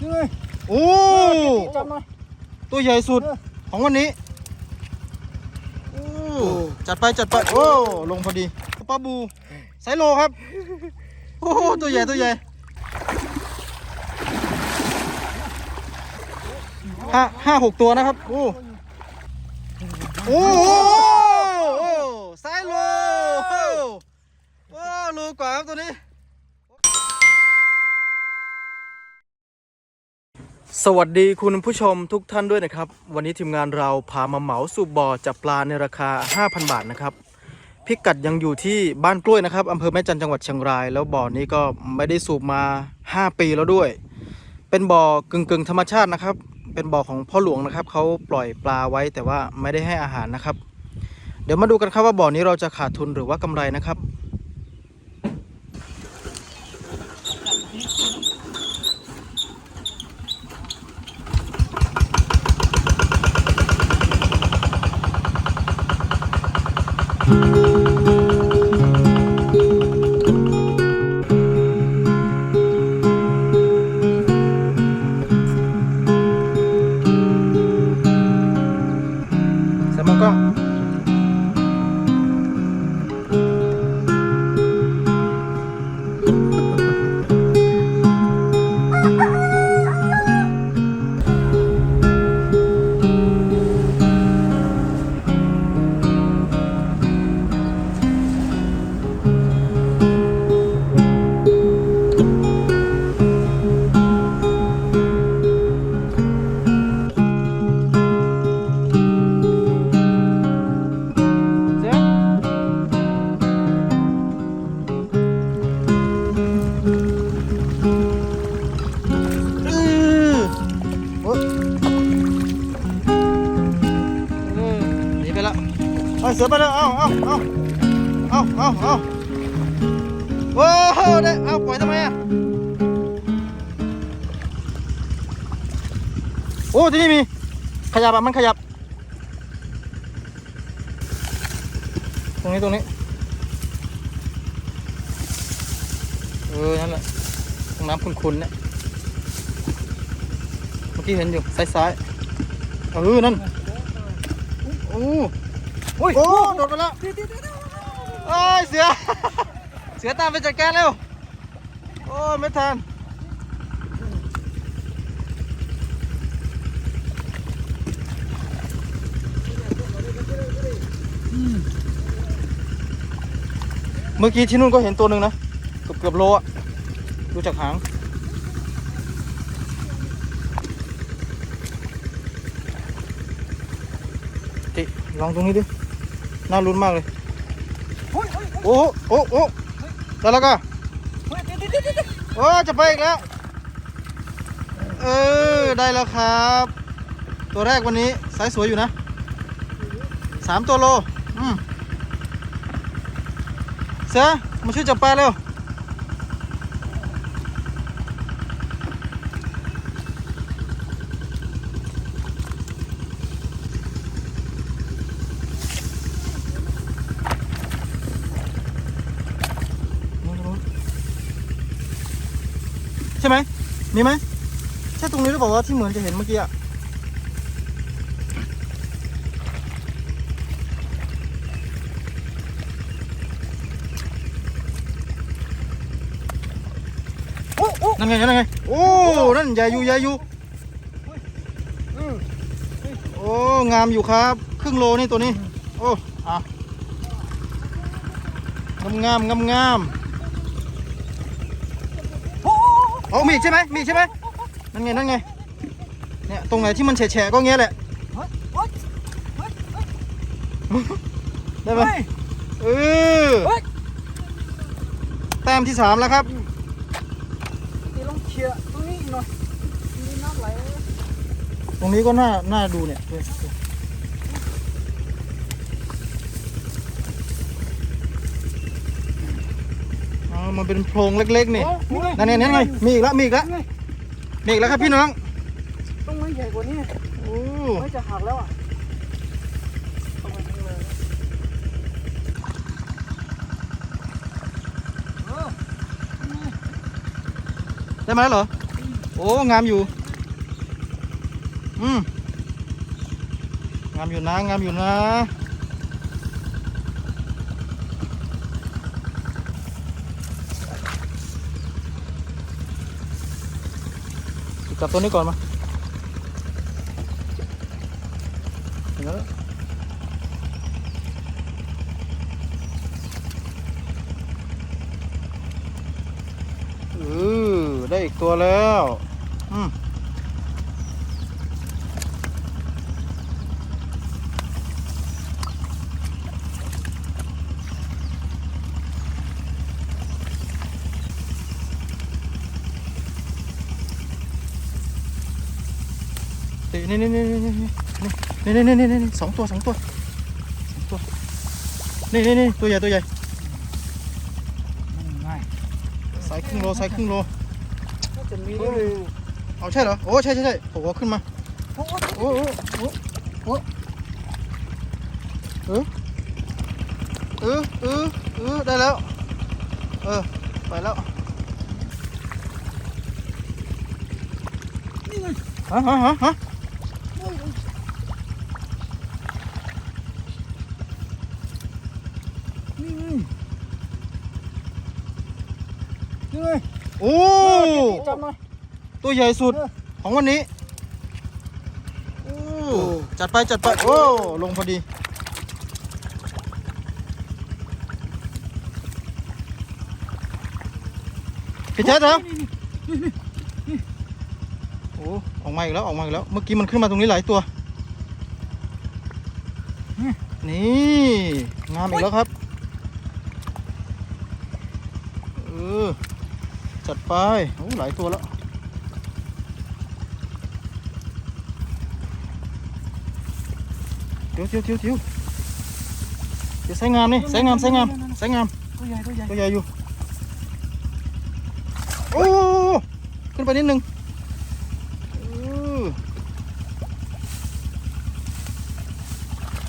นี่ไงโอ้จับหน่อยตัวใหญ่สุดเออของวันนี้โอ้จัดไปจัดไปโอ้ลงพอดีปลาบูไซโลครับโอ้ตัวใหญ่ตัวใหญ่ห้าห้าหกตัวนะครับโอ้โอ้โหโอ้ไซโลโอ้โอ้โลกว่าครับตัวนี้ สวัสดีคุณผู้ชมทุกท่านด้วยนะครับ วันนี้ทีมงานเราพามาเหมาสูบบ่อจับปลาในราคา 5,000 บาทนะครับพิกัดยังอยู่ที่บ้านกล้วยนะครับอำเภอแม่จันจังหวัดเชียงราย แล้วบ่อนี้ก็ไม่ได้สูบมา 5 ปีแล้วด้วย เป็นบ่อกึ่งกึ่งๆธรรมชาตินะครับ เป็นบ่อของพ่อหลวงนะครับเขาปล่อยปลาไว้แต่ว่าไม่ได้ให้อาหารนะครับ เดี๋ยวมาดูกันครับว่าบ่อนี้เราจะขาดทุนหรือว่ากำไรนะครับ เอาเสือไปแล้วเอาเอาเอาเอาเอาเอาโอ้โหได้เอาปล่อยทำไมอะโอ้ที่นี่มีขยับอะมันขยับ ตรงนี้ตรงนี้เออนั่นแหละตรงน้ำคุณๆเนี่ยเมื่อกี้เห็นอยู่ซ้ายๆเออนั่นโอ้ อ้ยโอ้โดดไปแล้วโอ้ยเสือ เสือตามไปจัดการเร็ว โอ้ยไม่ทันเมื่อกี้ที่นู่นก็เห็นตัวหนึ่งนะ เกือบเกือบโลอะดูจากหาง ติ ลองตรงนี้ดิ น่าลุ้นมากเลย โอ้ยโอ้ยโอ้ยโอ้โหโอ้โหได้แล้วก็เฮ้ยเดี๋ยวเดี๋ยวเดี๋ยวเดี๋ยวโอ้จะไปอีกแล้ว เออ ได้แล้วครับ ตัวแรกวันนี้ไซส์สวยอยู่นะสามตัวโล อืมเสือมาช่วยจับปลาเร็ว ใช่ไหมมีไหมใช่ตรงนี้หรือเปล่าวะที่เหมือนจะเห็นเมื่อกี้อะโอ้โอ้นั่นไงนั่นไงโอ้นั่นใหญ่อยู่ใหญ่อยู่อืมโอ้งามอยู่ครับ ครึ่งโลนี่ตัวนี้ โอ้อะงามงามงามงาม โอ้ โอ้โอ้มีอีกใช่ไหมมีอีกใช่ไหมนั่นไงนั่นไงเนี่ยตรงไหนที่มันแฉะๆก็เงี้ยแหละโอ้ยโอ้ยเฮ้ยเฮ้ยได้ไหมเฮ้ยเออเฮ้ยแต้มที่สามแล้วครับเดี๋ยวลองเคลียร์ตรงนี้อีกหน่อยมีน้ำไหลตรงนี้ก็น่าน่าดูเนี่ย มันเป็นโพรงเล็กๆนี่โอ้ยนั่นไงนั่นไงมีอีกแล้วมีอีกแล้วนี่ไงมีอีกแล้วครับพี่น้องต้องไม้ใหญ่กว่านี้โอ้ไม่จะหักแล้วอะเอามาทั้งเลยเออได้ไหมเหรอเโอ้ งามอยู่ อืม งามอยู่นะ งามอยู่นะ จับตัวนี้ก่อนมาเห็นแล้วเออได้อีกตัวแล้ว อืม นี่นี่นี่นี่นี่นี่นี่นี่นี่นี่สองตัวสองตัวสองตัวนี่นี่นี่ตัวใหญ่ตัวใหญ่ง่ายสายครึ่งโลสายครึ่งโลน่าจะมีเอาใช่เหรอโอ้ใช่ใช่ใช่โอ้ขึ้นมาโอ้โอ้โอ้โอ้โอ้เออเออเออเออได้แล้ว เออไปแล้วนี่ไงฮะฮะฮะฮะ นี่ไงนี่ไงโอ้จับหน่อยตัวใหญ่สุดเออของวันนี้โอ้จัดไปจัดไปโอ้ลงพอดีพี่แจ๊ดครับโอ้ออกมาอีกแล้วออกมาอีกแล้ว เมื่อกี้มันขึ้นมาตรงนี้หลายตัว นี่ งามอีกแล้วครับ เออจัดไป โอ้ หลายตัวแล้วเดี๋ยวเดี๋ยวเดี๋ยวเดี๋ยวเดี๋ยวใส่งามนี่ใส่งามใส่งามใส่งาม ตัวใหญ่ตัวใหญ่ตัวใหญ่อยู่ โอ้ ขึ้นไปนิดนึงเออ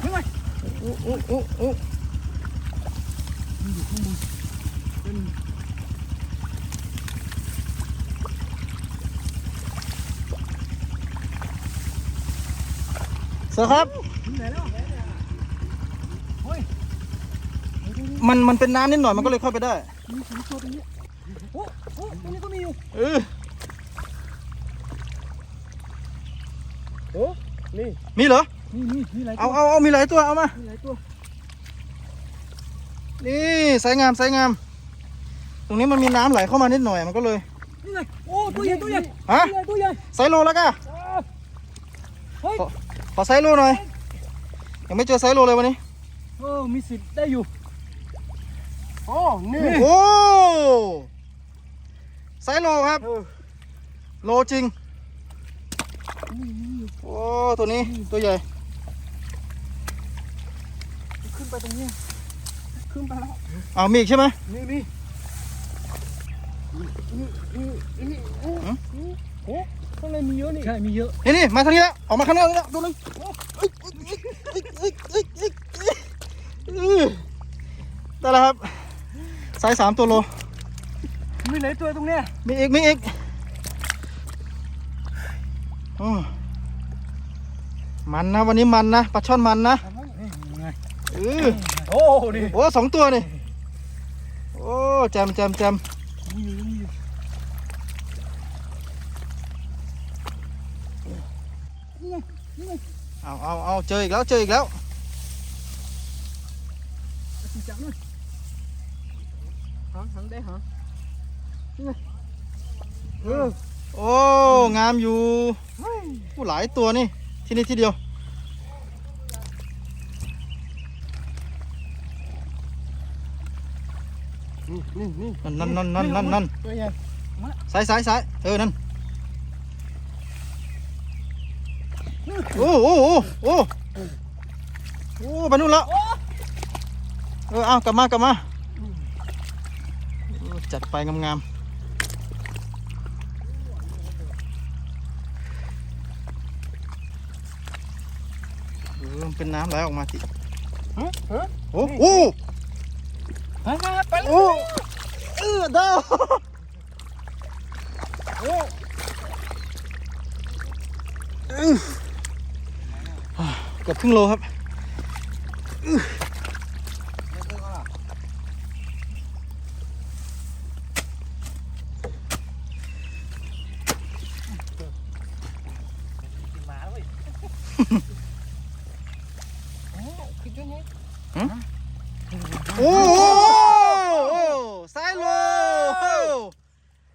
นี่ไงโอ้โอ้โอ้โอ้ มันอยู่ข้างบนเป็น เสือครับถึงไหนแล้วเฮ้ยมันมันเป็นน้ำนิดหน่อยมันก็เลยเข้าไปได้มีสองตัวตรงนี้โอ้โอ้ตรงนี้ก็มีอยู่เออโอ้นี่มีเหรอนี่นี่มีหลายตัเอาวเอาเอามีหลายตัวเอามา มีหลายตัวนี่ใส่งามใส่งาม ตรงนี้มันมีน้ำไหลเข้ามานิดหน่อยมันก็เลย นี่ไงโอ้ตัวใหญ่ตัวใหญ่ฮะ ตัวใหญ่ตัวใหญ่ใส่โลแล้วก็อ้าวเฮ้ย ขอ ไซส์โลหน่อย ยังไม่เจอไซส์โลเลยวันนี้ เออมีสิทธิ์ได้อยู่ โอ้นี่โอ้ไซส์โลครับเออโลจริงนี่นี่โอ้ตัวนี้ตัวใหญ่ ขึ้นไปตรงนี้ ขึ้นไปแล้วเอามีอีกใช่ไหมนี่นี่นี่นี่นี่ โอ้โหข้างในมีเยอะนี่ ใช่ มีเยอะ นี่นี่มาทางนี้แล้ว ออกมาข้างนอกแล้วตัวหนึงเอ้ยเอ้ยเอ้ยเอ้ยเอ้ยเอ้ยเอ้ยได้แล้วครับไซส์สามตัวโล มีหลายตัวตรงเนี้ย มีอีก มีอีกออมันนะ วันนี้มันนะ ปลาช่อนมันนะนี่ไงเออโอ้ นี่ โอ้สองตัวนี่ โอ้แจมแจมแจม มีอยู่มีอยู่นี่ไงนี่ไง เอาเอาเอาเจออีกแล้วเจออีกแล้วจริงจังเลยหางหางได้หางนี่ไงเออโอ้งามอยู่ผู้หลายตัวนี่ที่นี่ที่เดียวนี่นี่นี่นั่นนั่นนั่นนั่นนั่นตัวใหญ่สายสายสายเออนั่น โอ้โอ้โอ้โอ้โอ้ไปนู่นแล้วเออเอากลับมากลับมาเออจัดไปงามๆเออมันเป็นน้ำไหลออกมาติฮะฮะโอ้โอ้ฮะไปแล้วโอ้เออดาว โอ้ กือบ ครึ่งโลครับอื้อโอ้โหโอ้สายโลโอ้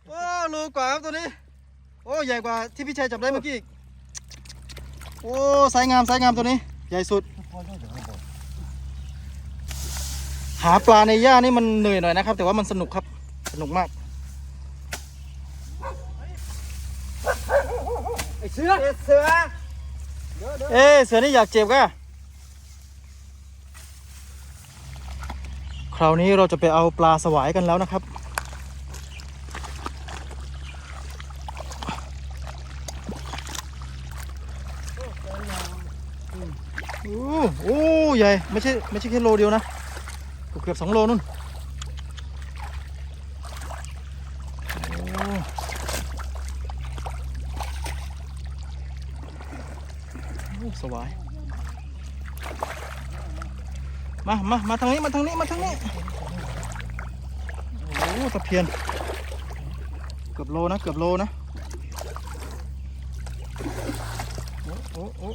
โอ้โลกว่าครับตัวนี้ โอ้ ใหญ่กว่าที่พี่ชัยจับได้เมื่อกี้อีกโอ้ สายงาม สายงามตัวนี้ หญ่สุด หาปลาในหญ้านี่มันเหนื่อยหน่อยนะครับ แต่ว่ามันสนุกครับ สนุกมาก ไอ้เสือเสือเอ๊ะเสือนี่อยากเจ็บกะคราวนี้เราจะไปเอาปลาสวายกันแล้วนะครับ โอ้โอ้ใหญ่ไม่ใช่ไม่ใช่แค่โลเดียวนะเกือบสองโลนู่นโอ้สวายมามามาทางนี้มาทางนี้มาทางนี้โอ้ตะเพียน เกือบโลนะเกือบโลนะโอ้โอ้โอ้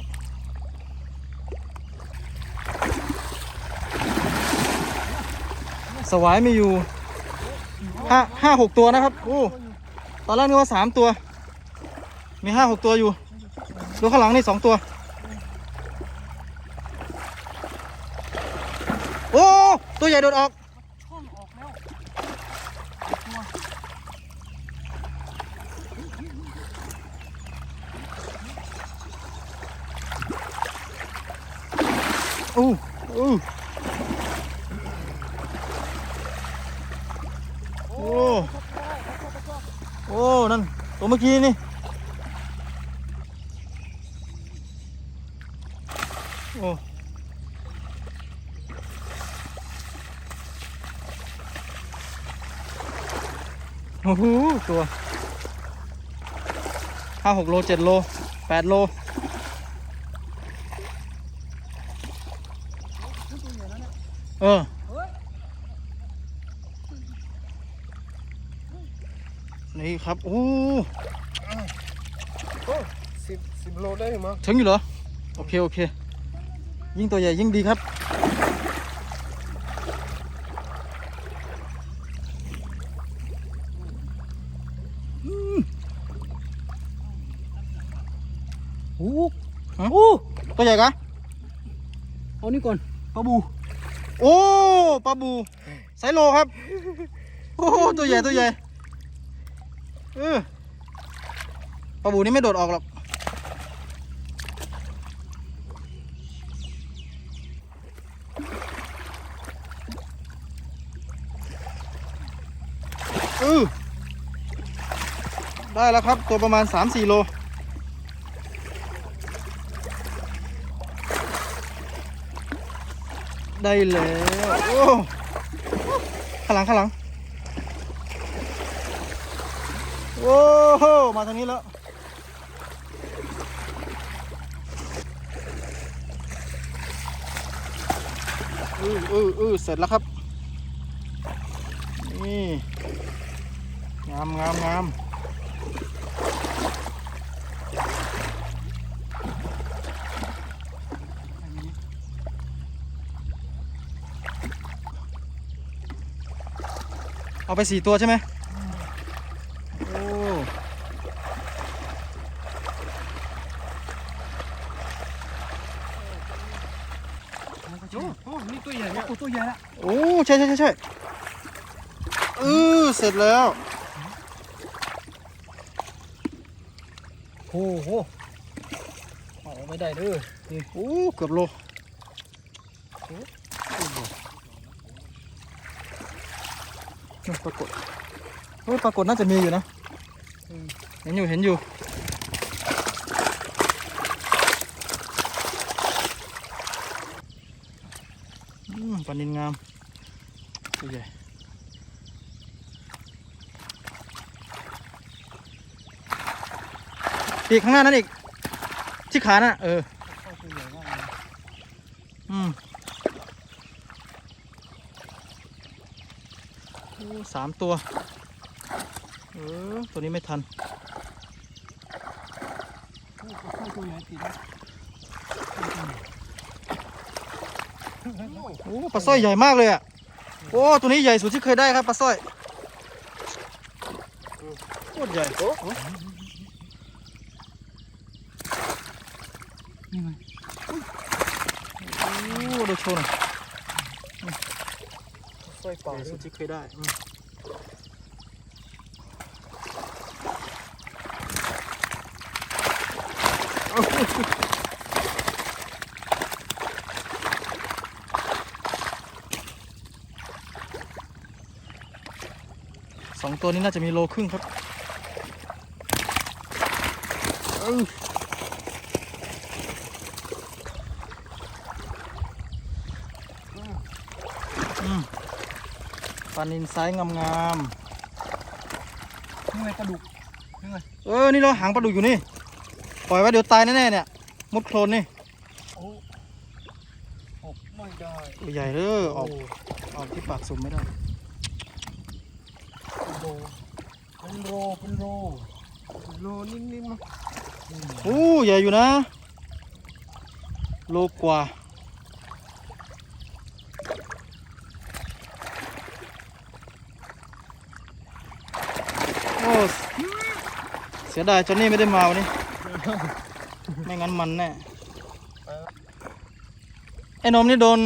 สวายมีอยู่ห้าห้าหกตัวนะครับโอ้ตอนแรกนึกว่าสามตัว มีห้าหกตัวอยู่ ดูข้างหลังนี่สองตัว โอ้ ตัวใหญ่โดดออกช่องออกแล้วอู้อู้โอ้ โอ้ นั่น ตัว เมื่อกี้นี่โอ้โอ้โหตัวห้าหกโลเจ็ดโลแปดโลเออนี่ครับ โอ้ สิบสิบโลได้มั้งถึงอยู่เหรอ โอเค โอเค ยิ่งตัวใหญ่ยิ่งดีครับ โอ้ฮะโอ้ตัวใหญ่กะเอานี่ก่อนปลาบู โอ้ปลาบูไซโลครับ โอ้ตัวใหญ่ตัวใหญ่เออ ปลาบูนี่ไม่โดดออกหรอกเออได้แล้วครับตัวประมาณ 3-4 โล ได้แล้ว โอ้ข้างหลังข้างหลัง โอ้โห มาทางนี้แล้ว อืออืออือเสร็จแล้วครับ นี่งามงามงามเอาไปสี่ตัวใช่ไหมโอ้ โอ้โหนี่ตัวใหญ่เนี่ยโอ้ตัวใหญ่ละโอ้ใช่ใช่ใช่ใช่เออเสร็จแล้วโอ้โหออกไม่ได้เด้อโอ้เกือบโลนี่ปรากฏเฮ้ยปรากฏน่าจะมีอยู่นะเห็นอยู่เห็นอยู่ อืมป ลานินงามตัวใหญ่อีกข้างหน้านั่นอีก ที่ขานะ่ะเอออืมโอ้สามตัว เออ ตัวนี้ไม่ทันตัวใหญ่ติดนะ โอ้ปลาสร้อยใหญ่มากเลยอะโอ้ตัวนี้ใหญ่สุดที่เคยได้ครับปลาสร้อยโคตรใหญ่โอ้นี่ไงโอ้ดูโชว์หน่อยสร้อยใหป่าสุดที่เคยได้ สองตัวนี้น่าจะมีโลครึ่งครับเอ้ยอืมปลานินไซส์งามนี่ไงปลาดุกนี่ไงๆเออ นี่เราหางปลาดุกอยู่นี่ ปล่อยไว้เดี๋ยวตายแน่ๆเนี่ย มุดโคลนนี่โอ้ออกไม่ได้ตัวใหญ่เด้อออกออกที่ปากสุ่มไม่ได้เป็น โรเป็นโรเป็นโรเป็นโรนิ่มๆนะอืมโอ้ใหญ่อยู่นะ โลกว่าโอ้เสียดายจอนนี่ไม่ได้มาวันนี้ ไม่งั้นมันแน่ไอ้นมนี่โดน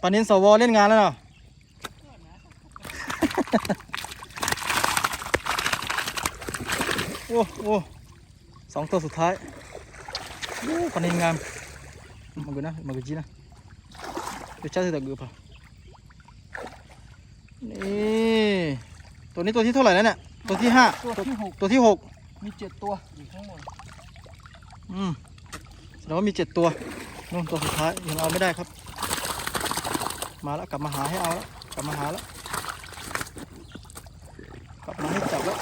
ปานินสวเล่นงานแล้วเนาะ โอ้โอ้สองตัวสุดท้ายโอ้ปานินงามมากูนะมากูจีนะเดี๋ยวชาติตะกือป่ะนี่ตัวนี้ตัวที่เท่าไหร่แล้วเนี่ยตัวที่ห้าตัวที่หกตัวที่หกมีเจ็ดตัวอยู่ข้างบนอืมแสดงว่ามีเจ็ดตัวนู่นตัวสุดท้ายยังเอาไม่ได้ครับ มาแล้วกลับมาหาให้เอาแล้วกลับมาหาแล้วกลับมาให้จับแล้ว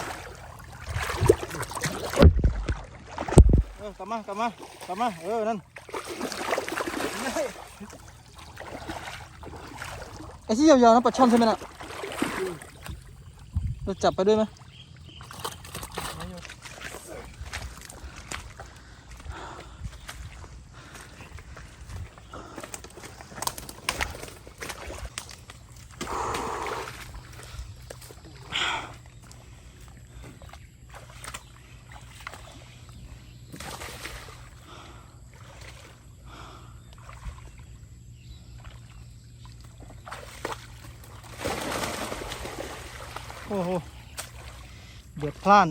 เออก ลับมากลับมากลับมา เออ นั่นไอ้ที่ยาวๆนะปลาช่อนใช่ไหมน่ะเราจับไปด้วยไหม อ้โหเดือดพล่าน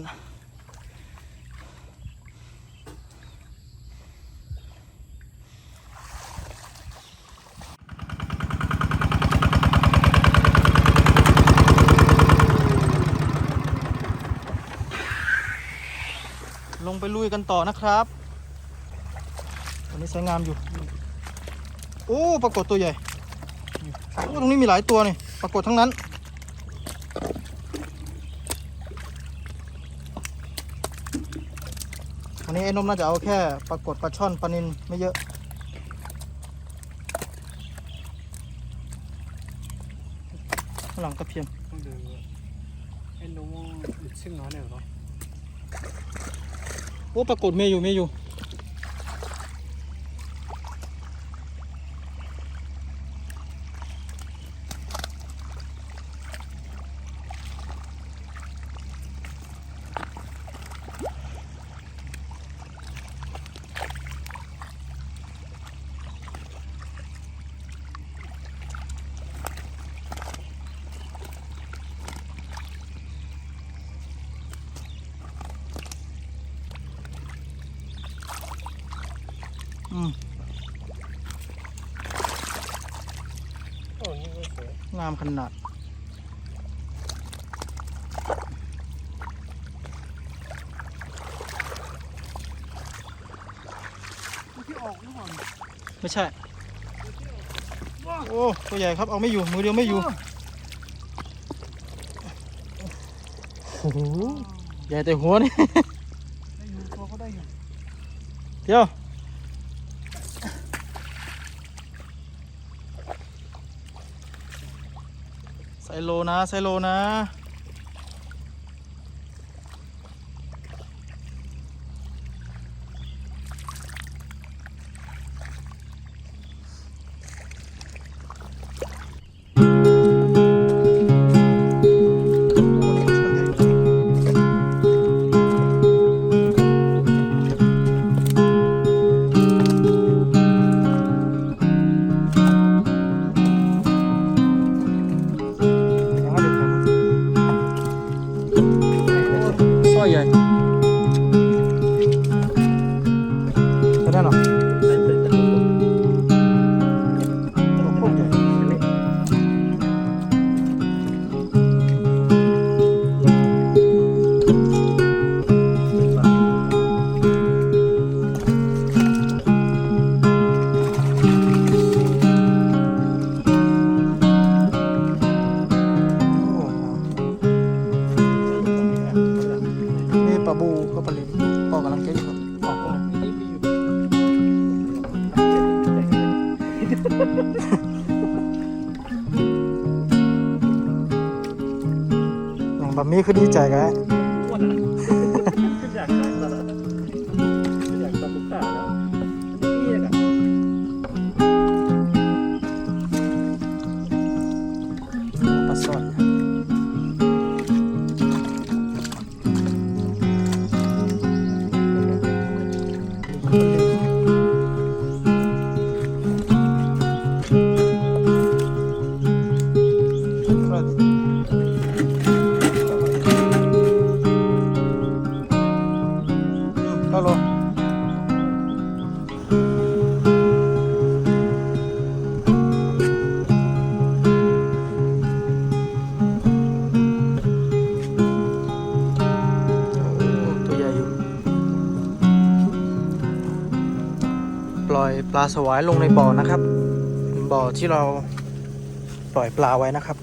ลงไปลุยกันต่อนะครับ วันนี้สวยงามอยู่ โอ้ ปรากฏตัวใหญ่ โอ้ ตรงนี้มีหลายตัวนี่ ปรากฏทั้งนั้น อันนี้ไอ้นมน่าจะเอาแค่ปรากฏปลาช่อนปลานินไม่เยอะข้างหลังตะเพียนต้องเดินไอ้น้องหลุดซึ่งน้อยเนี่ยเหรอโอ้ปรากฏเมย์อยู่เมย์อยู่ งามขนาด ที่ออกนี่ก่อนไม่ใช่ โอ้ ตัวใหญ่ครับ เอาไม่อยู่ มือเดียวไม่อยู่ โอ้โห ใหญ่แต่หัวนี่ ได้อยู่ตัวก็ได้อยู่ เดี๋ยว ไซโลนะไซโลนะ อย่างแบบนี้คือดีใจกัน ฮัลโหลตัวใหญ่ดูปล่อยปลาสวายลงในบ่อนะครับ บ่อที่เราปล่อยปลาไว้นะครับ